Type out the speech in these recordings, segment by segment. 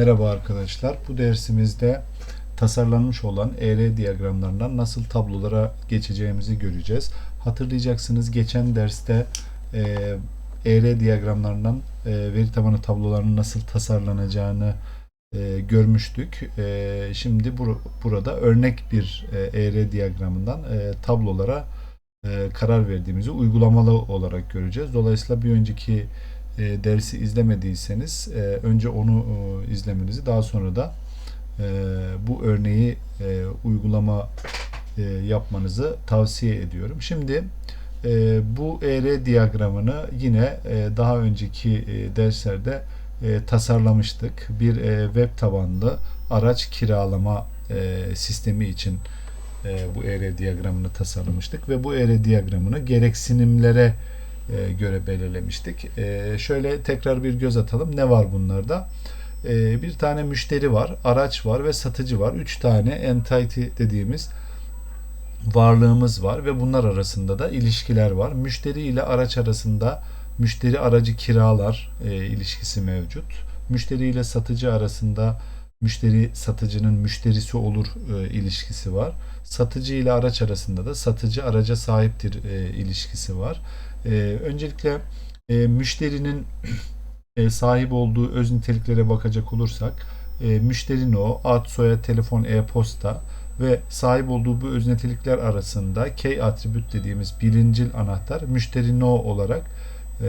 Merhaba arkadaşlar. Bu dersimizde tasarlanmış olan ER diyagramlarından nasıl tablolara geçeceğimizi göreceğiz. Hatırlayacaksınız geçen derste e, ER diyagramlarından e, veri tabanı tablolarının nasıl tasarlanacağını e, görmüştük. E, şimdi bur- burada örnek bir e, ER diyagramından e, tablolara e, karar verdiğimizi uygulamalı olarak göreceğiz. Dolayısıyla bir önceki e, dersi izlemediyseniz e, önce onu e, izlemenizi daha sonra da e, bu örneği e, uygulama e, yapmanızı tavsiye ediyorum. Şimdi e, bu ER diyagramını yine e, daha önceki e, derslerde e, tasarlamıştık. Bir e, web tabanlı araç kiralama e, sistemi için e, bu ER diyagramını tasarlamıştık ve bu ER diyagramını gereksinimlere e, göre belirlemiştik. E, şöyle tekrar bir göz atalım. Ne var bunlarda? E, bir tane müşteri var, araç var ve satıcı var. Üç tane entity dediğimiz varlığımız var ve bunlar arasında da ilişkiler var. Müşteri ile araç arasında müşteri aracı kiralar ilişkisi mevcut. Müşteri ile satıcı arasında müşteri satıcının müşterisi olur ilişkisi var. Satıcı ile araç arasında da satıcı araca sahiptir ilişkisi var. E, öncelikle e, müşterinin e, sahip olduğu öz niteliklere bakacak olursak e, müşteri no, ad, soyad, telefon, e-posta ve sahip olduğu bu öz nitelikler arasında key attribute dediğimiz birincil anahtar müşteri no olarak e,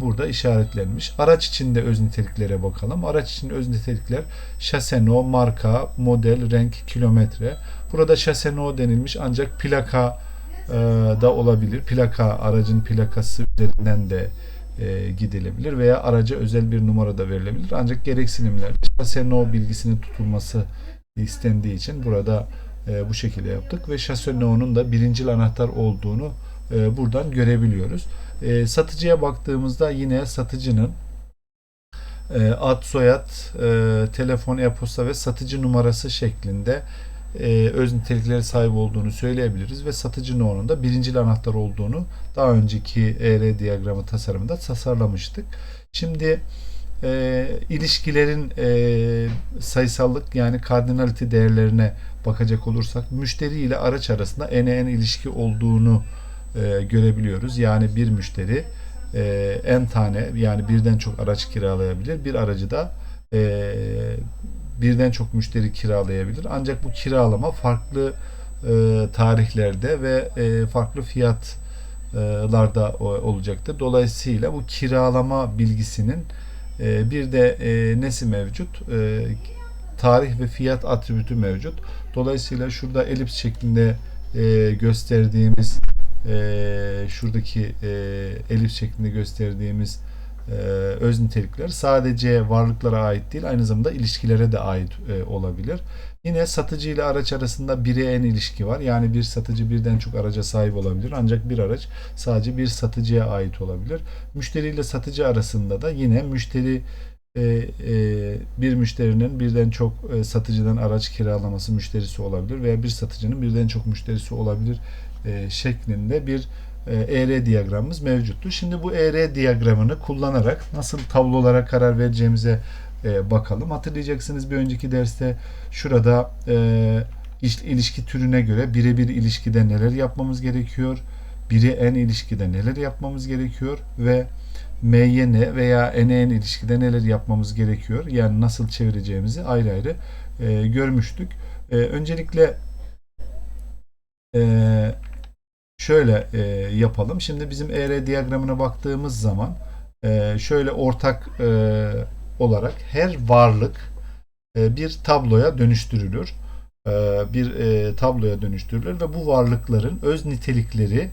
burada işaretlenmiş. Araç içinde öz niteliklere bakalım. Araç için öz nitelikler şase no, marka, model, renk, kilometre. Burada şase no denilmiş ancak plaka e, da olabilir. Plaka aracın plakası üzerinden de e, gidilebilir veya araca özel bir numara da verilebilir. Ancak gereksinimler şase no bilgisinin tutulması istendiği için burada e, bu şekilde yaptık ve şase no'nun da birincil anahtar olduğunu e, buradan görebiliyoruz. Satıcıya baktığımızda yine satıcının ad, soyad, telefon, e-posta ve satıcı numarası şeklinde e, öz nitelikleri sahip olduğunu söyleyebiliriz ve satıcı no'nun da birincil anahtar olduğunu daha önceki ER diyagramı tasarımında tasarlamıştık. Şimdi e, ilişkilerin e, sayısallık yani kardinality değerlerine bakacak olursak müşteri ile araç arasında en ilişki olduğunu e, görebiliyoruz. Yani bir müşteri e, en tane yani birden çok araç kiralayabilir. Bir aracı da e, birden çok müşteri kiralayabilir. Ancak bu kiralama farklı e, tarihlerde ve e, farklı fiyatlarda olacaktır. Dolayısıyla bu kiralama bilgisinin e, bir de e, nesi mevcut? E, tarih ve fiyat atribütü mevcut. Dolayısıyla şurada elips şeklinde e, gösterdiğimiz e, şuradaki e, elips şeklinde gösterdiğimiz e, öz nitelikler sadece varlıklara ait değil aynı zamanda ilişkilere de ait e, olabilir. Yine satıcı ile araç arasında bire en ilişki var. Yani bir satıcı birden çok araca sahip olabilir. Ancak bir araç sadece bir satıcıya ait olabilir. Müşteri ile satıcı arasında da yine müşteri e, bir müşterinin birden çok satıcıdan araç kiralaması müşterisi olabilir veya bir satıcının birden çok müşterisi olabilir şeklinde bir ER diyagramımız mevcuttu. Şimdi bu ER diyagramını kullanarak nasıl tablolara karar vereceğimize e, bakalım. Hatırlayacaksınız bir önceki derste şurada e, ilişki türüne göre birebir ilişkide neler yapmamız gerekiyor, biri en ilişkide neler yapmamız gerekiyor ve M'ye ne veya n'e en ilişkide neler yapmamız gerekiyor. Yani nasıl çevireceğimizi ayrı ayrı görmüştük. Öncelikle e, şöyle e, yapalım. Şimdi bizim ER diyagramına baktığımız zaman e, şöyle ortak e, olarak her varlık e, bir tabloya dönüştürülür. E, bir e, tabloya dönüştürülür ve bu varlıkların öz nitelikleri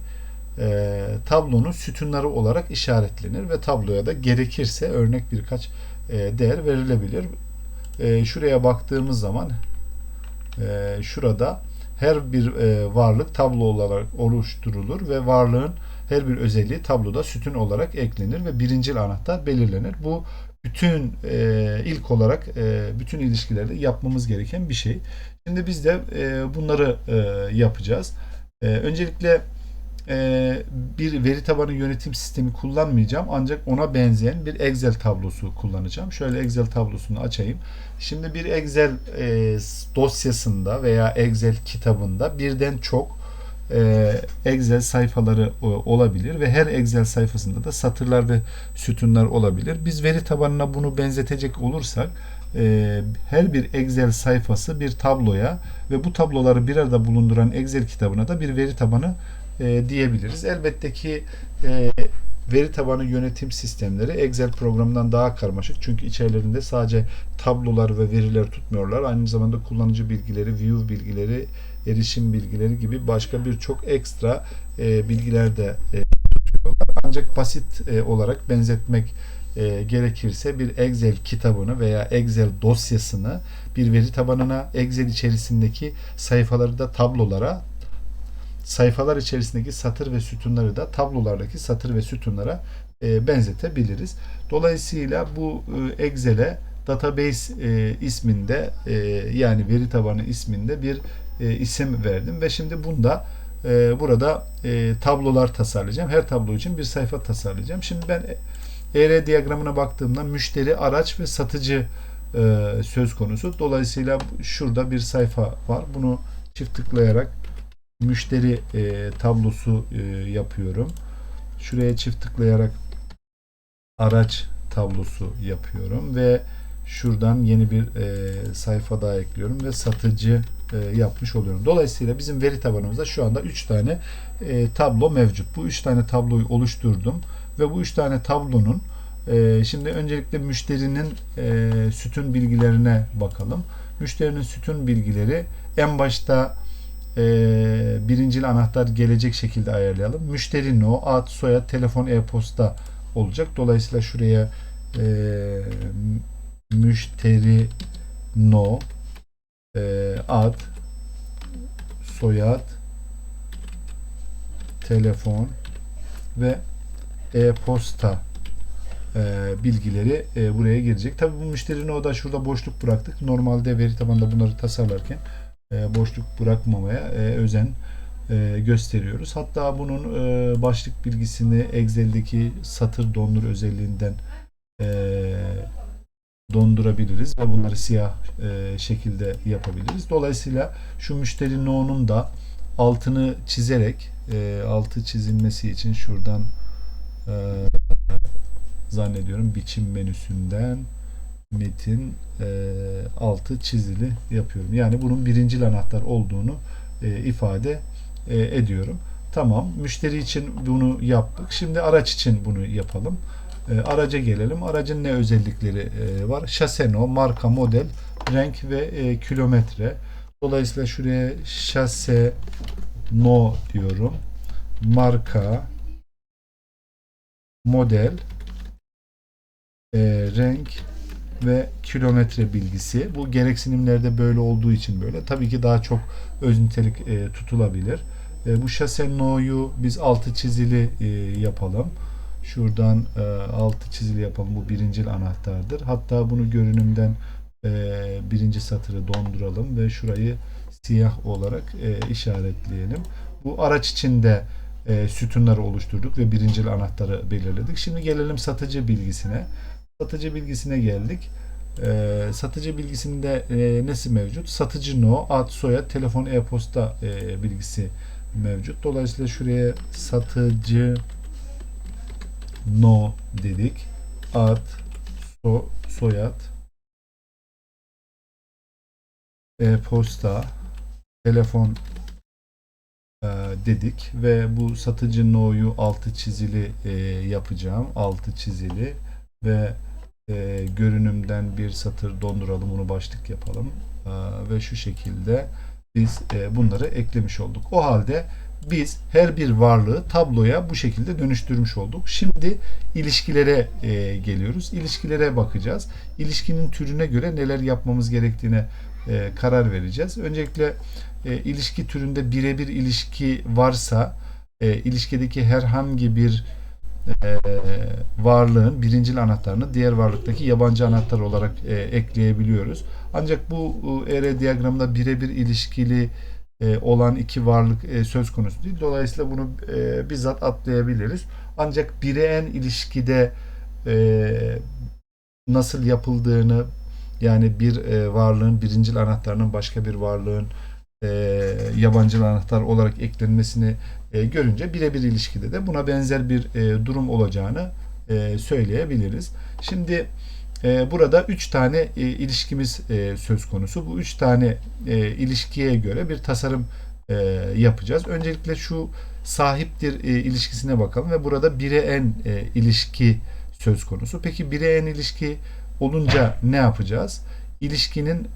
e, tablonun sütunları olarak işaretlenir ve tabloya da gerekirse örnek birkaç e, değer verilebilir. E, şuraya baktığımız zaman e, şurada her bir e, varlık tablo olarak oluşturulur ve varlığın her bir özelliği tabloda sütun olarak eklenir ve birincil anahtar belirlenir. Bu bütün e, ilk olarak e, bütün ilişkilerde yapmamız gereken bir şey. Şimdi biz de e, bunları e, yapacağız. E, öncelikle e, bir veri tabanı yönetim sistemi kullanmayacağım. Ancak ona benzeyen bir Excel tablosu kullanacağım. Şöyle Excel tablosunu açayım. Şimdi bir Excel e, dosyasında veya Excel kitabında birden çok e, Excel sayfaları olabilir ve her Excel sayfasında da satırlar ve sütunlar olabilir. Biz veri tabanına bunu benzetecek olursak her bir Excel sayfası bir tabloya ve bu tabloları bir arada bulunduran Excel kitabına da bir veri tabanı e, diyebiliriz. Elbette ki e, veri tabanı yönetim sistemleri Excel programından daha karmaşık. Çünkü içerilerinde sadece tablolar ve veriler tutmuyorlar. Aynı zamanda kullanıcı bilgileri, view bilgileri, erişim bilgileri gibi başka birçok ekstra e, bilgiler de e, tutuyorlar. Ancak basit e, olarak benzetmek e, gerekirse bir Excel kitabını veya Excel dosyasını bir veri tabanına Excel içerisindeki sayfaları da tablolara sayfalar içerisindeki satır ve sütunları da tablolardaki satır ve sütunlara e, benzetebiliriz. Dolayısıyla bu e, Excel'e database e, isminde e, yani veri tabanı isminde bir e, isim verdim ve şimdi bunda e, burada e, tablolar tasarlayacağım. Her tablo için bir sayfa tasarlayacağım. Şimdi ben ER diyagramına baktığımda müşteri, araç ve satıcı e, söz konusu. Dolayısıyla şurada bir sayfa var. Bunu çift tıklayarak müşteri e, tablosu e, yapıyorum. Şuraya çift tıklayarak araç tablosu yapıyorum ve şuradan yeni bir e, sayfa daha ekliyorum ve satıcı e, yapmış oluyorum. Dolayısıyla bizim veri tabanımızda şu anda 3 tane e, tablo mevcut. Bu 3 tane tabloyu oluşturdum ve bu 3 tane tablonun e, şimdi öncelikle müşterinin e, sütun bilgilerine bakalım. Müşterinin sütun bilgileri en başta e, birincil anahtar gelecek şekilde ayarlayalım. Müşteri no, ad, soyad, telefon, e-posta olacak. Dolayısıyla şuraya e, müşteri no e, ad soyad telefon ve e-posta e, bilgileri e, buraya girecek. Tabi bu müşterinin o da şurada boşluk bıraktık. Normalde veri tabanında bunları tasarlarken e, boşluk bırakmamaya e, özen e, gösteriyoruz. Hatta bunun başlık bilgisini Excel'deki satır dondur özelliğinden dondurabiliriz ve bunları siyah şekilde yapabiliriz. Dolayısıyla şu müşteri no'nun da altını çizerek altı çizilmesi için şuradan zannediyorum biçim menüsünden metin e, altı çizili yapıyorum. Yani bunun birincil anahtar olduğunu e, ifade e, ediyorum. Tamam. Müşteri için bunu yaptık. Şimdi araç için bunu yapalım. E, araca gelelim. Aracın ne özellikleri e, var? Şaseno, marka, model, renk ve e, kilometre. Dolayısıyla şuraya şase no diyorum. Marka, model, e, renk ve kilometre bilgisi. Bu gereksinimlerde böyle olduğu için böyle. Tabii ki daha çok öz nitelik e, tutulabilir. E, bu şase no'yu biz altı çizili e, yapalım. Şuradan e, altı çizili yapalım. Bu birincil anahtardır. Hatta bunu görünümden e, birinci satırı donduralım ve şurayı siyah olarak e, işaretleyelim. Bu araç içinde e, sütunları oluşturduk ve birincil anahtarı belirledik. Şimdi gelelim satıcı bilgisine. Satıcı bilgisine geldik. E, satıcı bilgisinde e, nesi mevcut? Satıcı no, ad, soyad, telefon, e-posta e, bilgisi mevcut. Dolayısıyla şuraya satıcı no dedik. Ad, so, soyad, e-posta, telefon e, dedik ve bu satıcı no'yu altı çizili e, yapacağım. Altı çizili ve e, görünümden bir satır donduralım. Bunu başlık yapalım. E, ve şu şekilde biz e, bunları eklemiş olduk. O halde biz her bir varlığı tabloya bu şekilde dönüştürmüş olduk. Şimdi ilişkilere e, geliyoruz. İlişkilere bakacağız. İlişkinin türüne göre neler yapmamız gerektiğine e, karar vereceğiz. Öncelikle e, ilişki türünde birebir ilişki varsa e, ilişkideki herhangi bir e, varlığın birincil anahtarını diğer varlıktaki yabancı anahtar olarak e, ekleyebiliyoruz. Ancak bu e, ER diyagramında birebir ilişkili e, olan iki varlık e, söz konusu değil. Dolayısıyla bunu e, bizzat atlayabiliriz. Ancak bire en ilişkide e, nasıl yapıldığını yani bir e, varlığın birincil anahtarının başka bir varlığın e, yabancı anahtar olarak eklenmesini e, görünce birebir ilişkide de buna benzer bir e, durum olacağını e, söyleyebiliriz. Şimdi e, burada üç tane e, ilişkimiz e, söz konusu. Bu üç tane e, ilişkiye göre bir tasarım e, yapacağız. Öncelikle şu sahiptir e, ilişkisine bakalım ve burada bire en e, ilişki söz konusu. Peki bire en ilişki olunca ne yapacağız? İlişkinin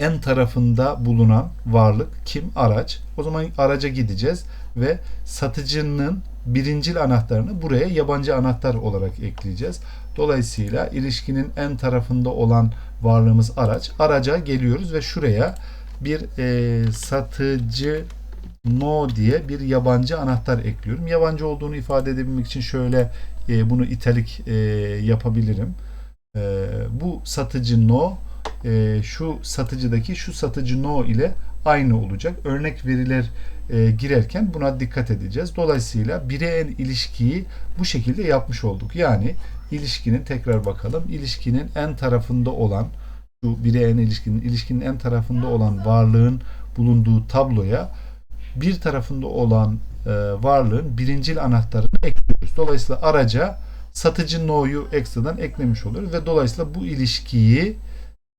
en tarafında bulunan varlık kim? Araç. O zaman araca gideceğiz ve satıcının birincil anahtarını buraya yabancı anahtar olarak ekleyeceğiz. Dolayısıyla ilişkinin en tarafında olan varlığımız araç. Araca geliyoruz ve şuraya bir e, satıcı no diye bir yabancı anahtar ekliyorum. Yabancı olduğunu ifade edebilmek için şöyle e, bunu italik e, yapabilirim. E, bu satıcı no e, şu satıcıdaki şu satıcı no ile aynı olacak. Örnek veriler e, girerken buna dikkat edeceğiz. Dolayısıyla bire en ilişkiyi bu şekilde yapmış olduk. Yani ilişkinin tekrar bakalım. İlişkinin en tarafında olan şu bire en ilişkinin ilişkinin en tarafında olan varlığın bulunduğu tabloya bir tarafında olan e, varlığın birincil anahtarını ekliyoruz. Dolayısıyla araca satıcı no'yu ekstradan eklemiş oluyoruz ve dolayısıyla bu ilişkiyi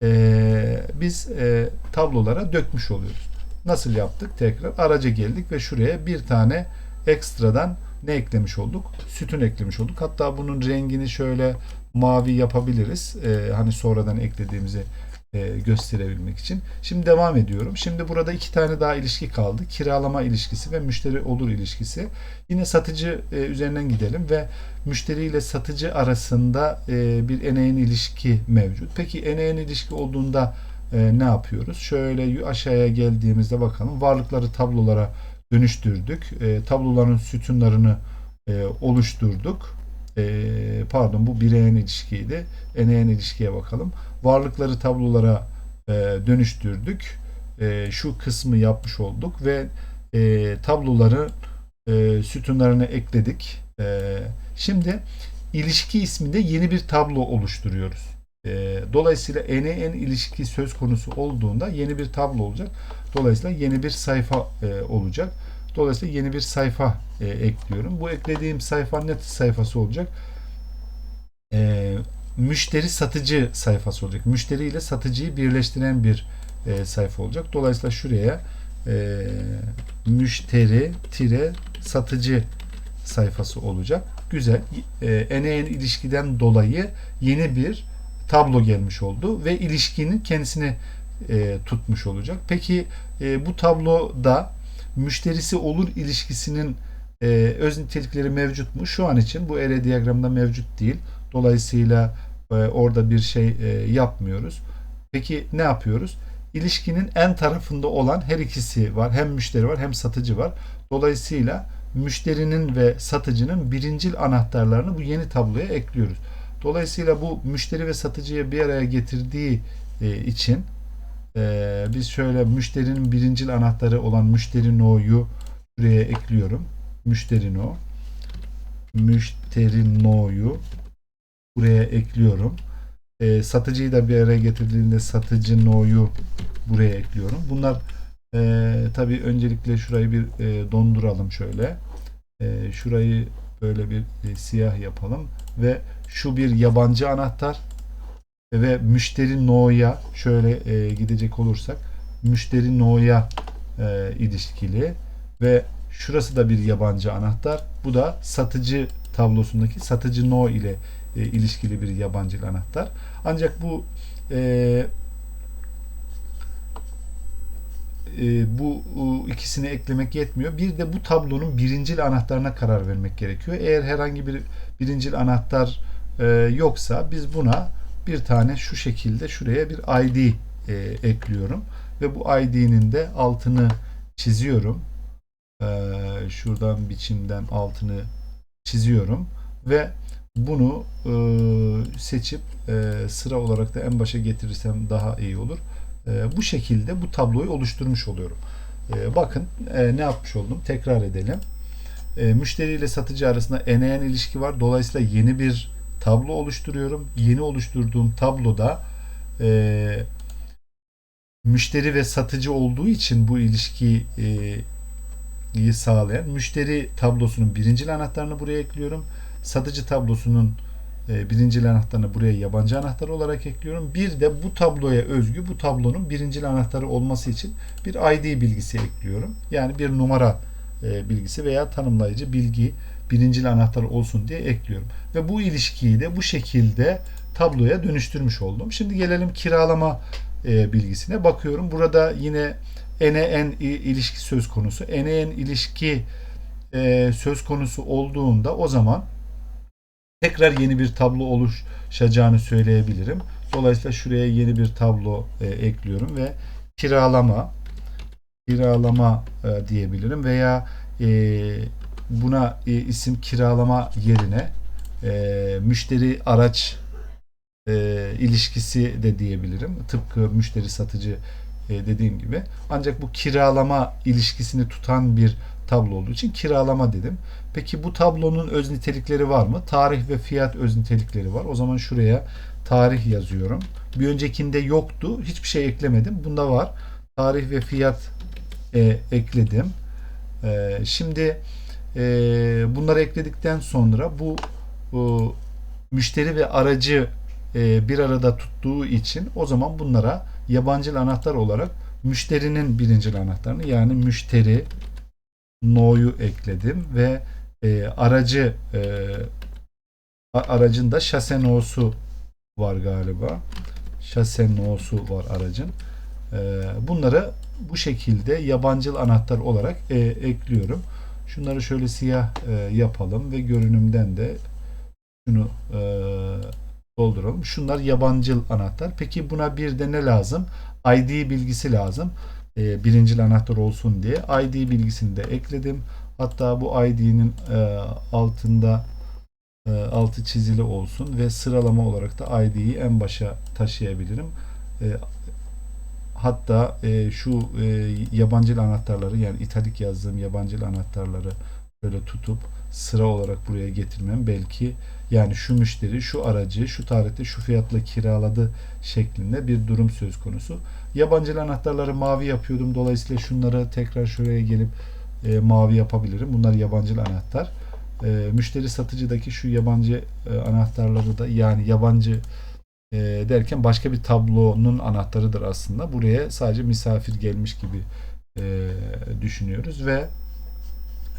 e, biz e, tablolara dökmüş oluyoruz. Nasıl yaptık? Tekrar araca geldik ve şuraya bir tane ekstradan ne eklemiş olduk? Sütun eklemiş olduk. Hatta bunun rengini şöyle mavi yapabiliriz. E, hani sonradan eklediğimizi e, gösterebilmek için. Şimdi devam ediyorum. Şimdi burada iki tane daha ilişki kaldı. Kiralama ilişkisi ve müşteri olur ilişkisi. Yine satıcı e, üzerinden gidelim ve müşteri ile satıcı arasında e, bir eneğin ilişki mevcut. Peki eneğin ilişki olduğunda e, ne yapıyoruz? Şöyle aşağıya geldiğimizde bakalım. Varlıkları tablolara dönüştürdük. E, tabloların sütunlarını e, oluşturduk. E, pardon bu bireyen ilişkiydi. Eneğin ilişkiye bakalım. Varlıkları tablolara e, dönüştürdük. E, şu kısmı yapmış olduk ve e, tabloları e, sütunlarına ekledik. E, şimdi ilişki isminde yeni bir tablo oluşturuyoruz. E, dolayısıyla ene en ilişki söz konusu olduğunda yeni bir tablo olacak. Dolayısıyla yeni bir sayfa e, olacak. Dolayısıyla yeni bir sayfa e, ekliyorum. Bu eklediğim sayfa ne sayfası olacak? E, müşteri satıcı sayfası olacak. Müşteri ile satıcıyı birleştiren bir e, sayfa olacak. Dolayısıyla şuraya e, müşteri tire satıcı sayfası olacak. Güzel. E, en ilişkiden dolayı yeni bir tablo gelmiş oldu ve ilişkinin kendisini e, tutmuş olacak. Peki e, bu tabloda müşterisi olur ilişkisinin e, öz nitelikleri mevcut mu? Şu an için bu ere diyagramda mevcut değil. Dolayısıyla e, orada bir şey e, yapmıyoruz. Peki ne yapıyoruz? İlişkinin en tarafında olan her ikisi var. Hem müşteri var hem satıcı var. Dolayısıyla müşterinin ve satıcının birincil anahtarlarını bu yeni tabloya ekliyoruz. Dolayısıyla bu müşteri ve satıcıyı bir araya getirdiği e, için e, biz şöyle müşterinin birincil anahtarı olan müşteri no'yu buraya ekliyorum. Müşteri no. Müşteri no'yu buraya ekliyorum. E, satıcıyı da bir araya getirdiğinde satıcı no'yu buraya ekliyorum. Bunlar e, tabi öncelikle şurayı bir e, donduralım şöyle. E, şurayı böyle bir e, siyah yapalım ve şu bir yabancı anahtar ve müşteri no'ya şöyle e, gidecek olursak müşteri no'ya e, ilişkili ve şurası da bir yabancı anahtar. Bu da satıcı tablosundaki satıcı no ile e, ilişkili bir yabancı anahtar. Ancak bu e, e, bu e, ikisini eklemek yetmiyor. Bir de bu tablonun birincil anahtarına karar vermek gerekiyor. Eğer herhangi bir birincil anahtar e, yoksa biz buna bir tane şu şekilde şuraya bir ID e, ekliyorum ve bu ID'nin de altını çiziyorum. E, şuradan biçimden altını çiziyorum ve bunu e, seçip e, sıra olarak da en başa getirirsem daha iyi olur. E, bu şekilde bu tabloyu oluşturmuş oluyorum. E, bakın e, ne yapmış oldum? Tekrar edelim. E, müşteri ile satıcı arasında eneyen ilişki var. Dolayısıyla yeni bir tablo oluşturuyorum. Yeni oluşturduğum tabloda e, müşteri ve satıcı olduğu için bu ilişkiyi e, sağlayan müşteri tablosunun birincil anahtarını buraya ekliyorum. Satıcı tablosunun e, birincil anahtarını buraya yabancı anahtar olarak ekliyorum. Bir de bu tabloya özgü bu tablonun birincil anahtarı olması için bir ID bilgisi ekliyorum. Yani bir numara e, bilgisi veya tanımlayıcı bilgi birincil anahtar olsun diye ekliyorum. Ve bu ilişkiyi de bu şekilde tabloya dönüştürmüş oldum. Şimdi gelelim kiralama e, bilgisine. Bakıyorum burada yine ene-en ilişki söz konusu. Ene-en ilişki e, söz konusu olduğunda o zaman tekrar yeni bir tablo oluşacağını söyleyebilirim. Dolayısıyla şuraya yeni bir tablo e, ekliyorum ve kiralama kiralama e, diyebilirim veya e, buna e, isim kiralama yerine e, müşteri araç e, ilişkisi de diyebilirim. Tıpkı müşteri satıcı e, dediğim gibi. Ancak bu kiralama ilişkisini tutan bir tablo olduğu için kiralama dedim. Peki bu tablonun öz nitelikleri var mı? Tarih ve fiyat öz nitelikleri var. O zaman şuraya tarih yazıyorum. Bir öncekinde yoktu. Hiçbir şey eklemedim. Bunda var. Tarih ve fiyat e, ekledim. E, şimdi bunları ekledikten sonra bu, müşteri ve aracı e, bir arada tuttuğu için o zaman bunlara yabancı anahtar olarak müşterinin birinci anahtarını yani müşteri no'yu ekledim ve e, aracı e, aracın da şase no'su var galiba. Şase no'su var aracın. E, bunları bu şekilde yabancı anahtar olarak e, ekliyorum. Şunları şöyle siyah e, yapalım ve görünümden de şunu e, dolduralım. Şunlar yabancı anahtar. Peki buna bir de ne lazım? ID bilgisi lazım. E, birincil anahtar olsun diye. ID bilgisini de ekledim. Hatta bu ID'nin e, altında e, altı çizili olsun ve sıralama olarak da ID'yi en başa taşıyabilirim. E, hatta e, şu e, yabancı anahtarları yani italik yazdığım yabancı anahtarları böyle tutup sıra olarak buraya getirmem belki yani şu müşteri şu aracı şu tarihte şu fiyatla kiraladı şeklinde bir durum söz konusu. Yabancı anahtarları mavi yapıyordum. Dolayısıyla şunları tekrar şuraya gelip e, mavi yapabilirim. Bunlar yabancı anahtar. E, müşteri satıcıdaki şu yabancı e, anahtarları da yani yabancı e, derken başka bir tablonun anahtarıdır aslında. Buraya sadece misafir gelmiş gibi e, düşünüyoruz ve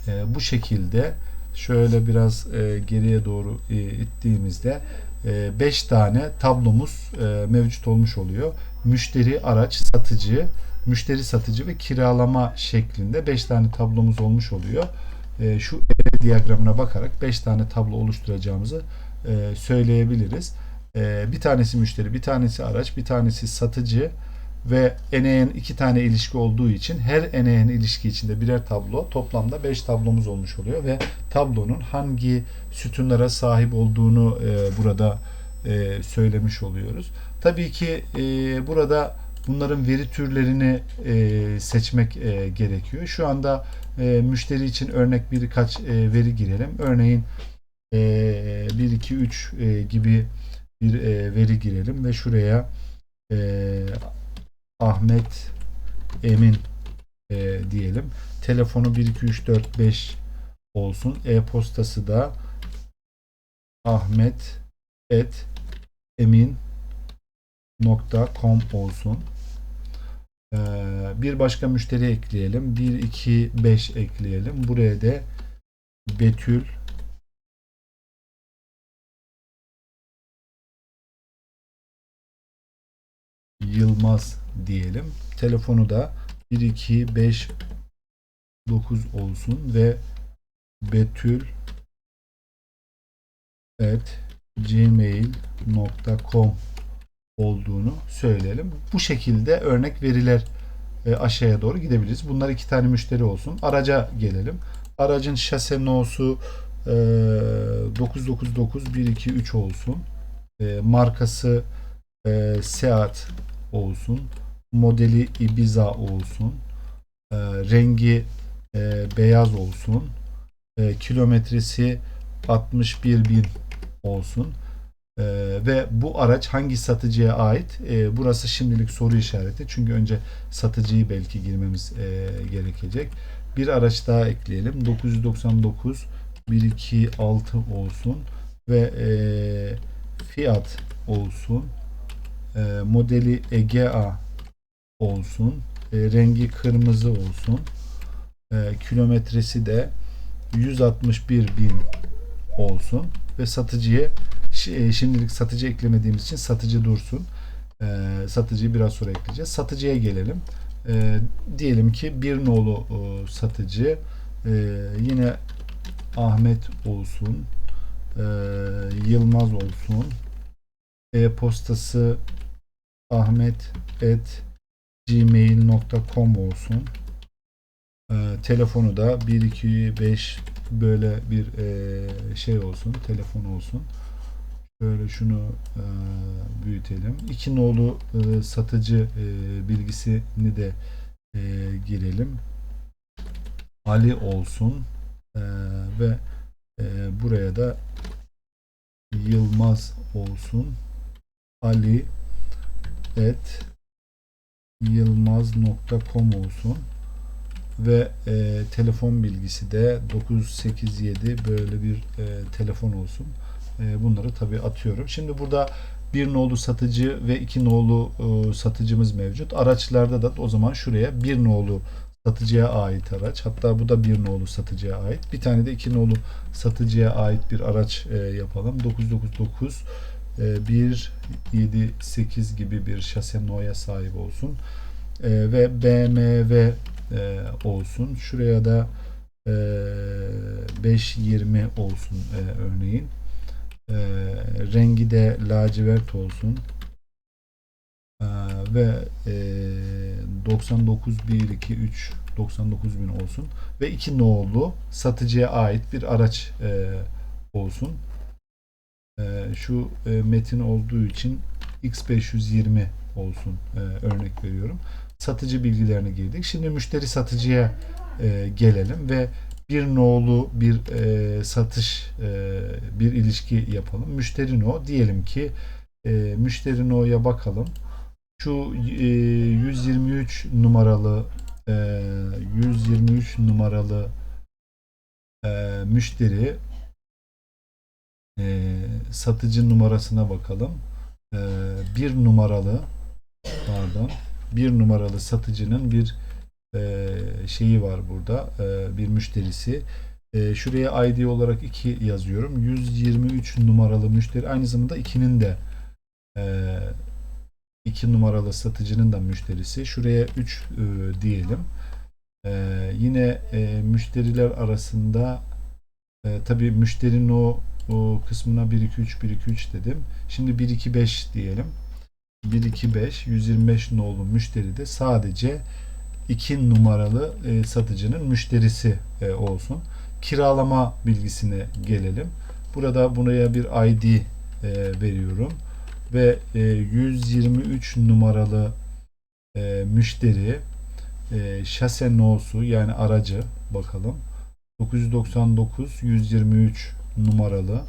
e, bu şekilde şöyle biraz e, geriye doğru ittiğimizde 5 e, tane tablomuz mevcut olmuş oluyor. Müşteri, araç, satıcı, müşteri satıcı ve kiralama şeklinde 5 tane tablomuz olmuş oluyor. Şu diyagramına bakarak 5 tane tablo oluşturacağımızı söyleyebiliriz. E, bir tanesi müşteri, bir tanesi araç, bir tanesi satıcı, ve eneğin iki tane ilişki olduğu için her eneğin ilişki içinde birer tablo toplamda 5 tablomuz olmuş oluyor ve tablonun hangi sütunlara sahip olduğunu e, burada e, söylemiş oluyoruz. Tabii ki e, burada bunların veri türlerini e, seçmek e, gerekiyor. Şu anda e, müşteri için örnek birkaç e, veri girelim. Örneğin e, 1, 2, 3 e, gibi bir e, veri girelim ve şuraya e, Ahmet Emin e, diyelim. Telefonu 1 2 3 4 5 olsun. E-postası da Ahmet et emin .com olsun. Ee, bir başka müşteri ekleyelim. 1 2 5 ekleyelim. Buraya da Betül Yılmaz diyelim. Telefonu da 1 2 5 9 olsun ve betül at gmail.com olduğunu söyleyelim. Bu şekilde örnek veriler e, aşağıya doğru gidebiliriz. Bunlar iki tane müşteri olsun. Araca gelelim. Aracın şase no'su e, 999 123 olsun. E, markası e, Seat olsun. modeli Ibiza olsun. E, rengi e, beyaz olsun. E, kilometresi 61 bin olsun. E, ve bu araç hangi satıcıya ait? E, burası şimdilik soru işareti. Çünkü önce satıcıyı belki girmemiz e, gerekecek. Bir araç daha ekleyelim. 999 126 olsun ve e, fiyat olsun. E, modeli Egea olsun. E, rengi kırmızı olsun. E, kilometresi de 161 bin olsun ve satıcıya e, şimdilik satıcı eklemediğimiz için satıcı dursun. E, satıcıyı biraz sonra ekleyeceğiz. Satıcıya gelelim. E, diyelim ki bir nolu e, satıcı e, yine Ahmet olsun. e, Yılmaz olsun. E-postası ahmet et gmail.com olsun. Ee, telefonu da 125 böyle bir e, şey olsun. Telefon olsun. Şöyle şunu e, büyütelim. İki nolu e, satıcı e, bilgisini de e, girelim. Ali olsun. E, ve e, buraya da Yılmaz olsun. Ali et yılmaz.com olsun ve e, telefon bilgisi de 987 böyle bir e, telefon olsun. E, bunları tabi atıyorum. Şimdi burada bir nolu satıcı ve iki nolu e, satıcımız mevcut. Araçlarda da o zaman şuraya bir nolu satıcıya ait araç. Hatta bu da bir nolu satıcıya ait. Bir tane de iki nolu satıcıya ait bir araç e, yapalım. 999 e, 178 gibi bir şase no'ya sahip olsun. E, ve BMW e, olsun. Şuraya da e, 520 olsun e, örneğin. E, rengi de lacivert olsun. E, ve e, 99 1 2 3 99 bin olsun ve iki nolu satıcıya ait bir araç e, olsun. E, şu e, metin olduğu için X520 olsun e, örnek veriyorum. Satıcı bilgilerini girdik. Şimdi müşteri satıcıya e, gelelim ve bir nolu bir satış bir ilişki yapalım. Müşteri no diyelim ki müşteri no'ya bakalım. Şu e, 123 numaralı e, 123 numaralı müşteri e, satıcı numarasına bakalım. E, bir numaralı pardon bir numaralı satıcının bir e, şeyi var burada e, bir müşterisi. E, şuraya ID olarak 2 yazıyorum. 123 numaralı müşteri aynı zamanda 2'nin de e, 2 numaralı satıcının da müşterisi. Şuraya 3 e, diyelim. E, yine e, müşteriler arasında e, tabii müşterinin o, o kısmına 1 2 3 1 2 3 dedim. Şimdi 1 2 5 diyelim. 1 2 5 125 nolu müşteri de sadece 2 numaralı e, satıcının müşterisi e, olsun. Kiralama bilgisine gelelim. Burada buraya bir ID e, veriyorum ve e, 123 numaralı e, müşteri e, şase no'su yani aracı bakalım 999 123 numaralı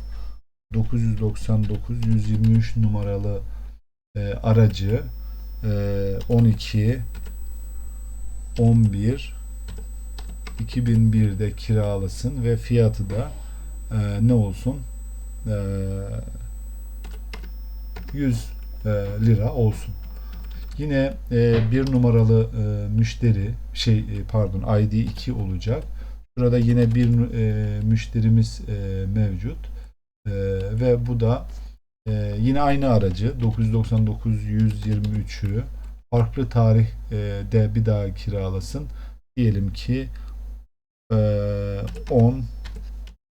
999 123 numaralı e, aracı e, 12 11 2001'de kiralasın ve fiyatı da e, ne olsun e, 100 e, lira olsun. Yine e, bir numaralı e, müşteri şey e, pardon ID 2 olacak. Burada yine bir e, müşterimiz e, mevcut. E, ve bu da e, yine aynı aracı 999 123'ü farklı tarihte bir daha kiralasın. Diyelim ki e, 10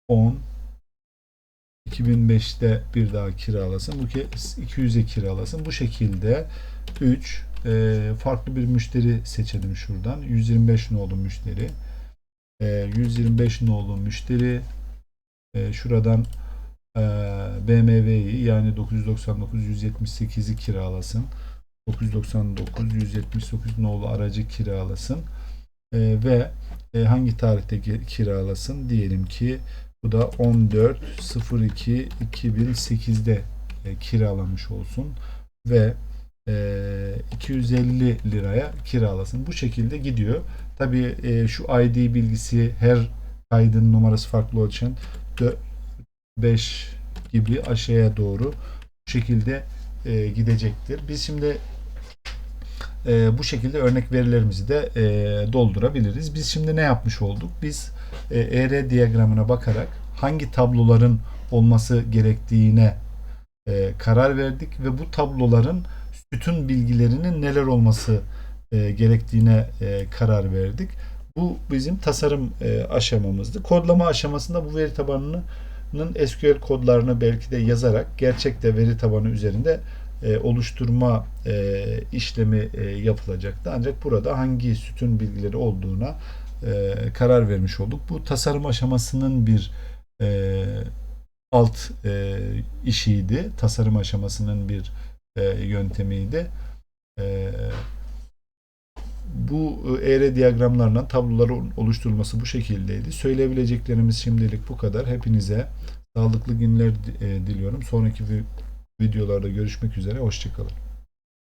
10 2005'te bir daha kiralasın. Bu kez 200'e kiralasın. Bu şekilde 3 e, farklı bir müşteri seçelim şuradan. 125 nolu müşteri. E, 125 nolu müşteri e, şuradan e, BMW'yi yani 999 178'i kiralasın. 999 179 nolu aracı kiralasın E, ve e, hangi tarihte ki- kiralasın diyelim ki bu da 14 02 2008'de e, kiralamış olsun ve e, 250 liraya kiralasın. Bu şekilde gidiyor. Tabii e, şu ID bilgisi her kaydın numarası farklı olduğu için 5 gibi aşağıya doğru bu şekilde e, gidecektir. Biz şimdi e, bu şekilde örnek verilerimizi de doldurabiliriz. Biz şimdi ne yapmış olduk? Biz e, ER diyagramına bakarak hangi tabloların olması gerektiğine karar verdik ve bu tabloların bütün bilgilerinin neler olması e, gerektiğine e, karar verdik. Bu bizim tasarım e, aşamamızdı. Kodlama aşamasında bu veri tabanının SQL kodlarını belki de yazarak gerçekte veri tabanı üzerinde e, oluşturma e, işlemi e, yapılacaktı. Ancak burada hangi sütun bilgileri olduğuna e, karar vermiş olduk. Bu tasarım aşamasının bir e, alt e, işiydi. Tasarım aşamasının bir e, yöntemiydi. E, bu ER diyagramlarla tabloların oluşturulması bu şekildeydi. Söyleyebileceklerimiz şimdilik bu kadar. Hepinize sağlıklı günler e, diliyorum. Sonraki vi- videolarda görüşmek üzere. Hoşçakalın.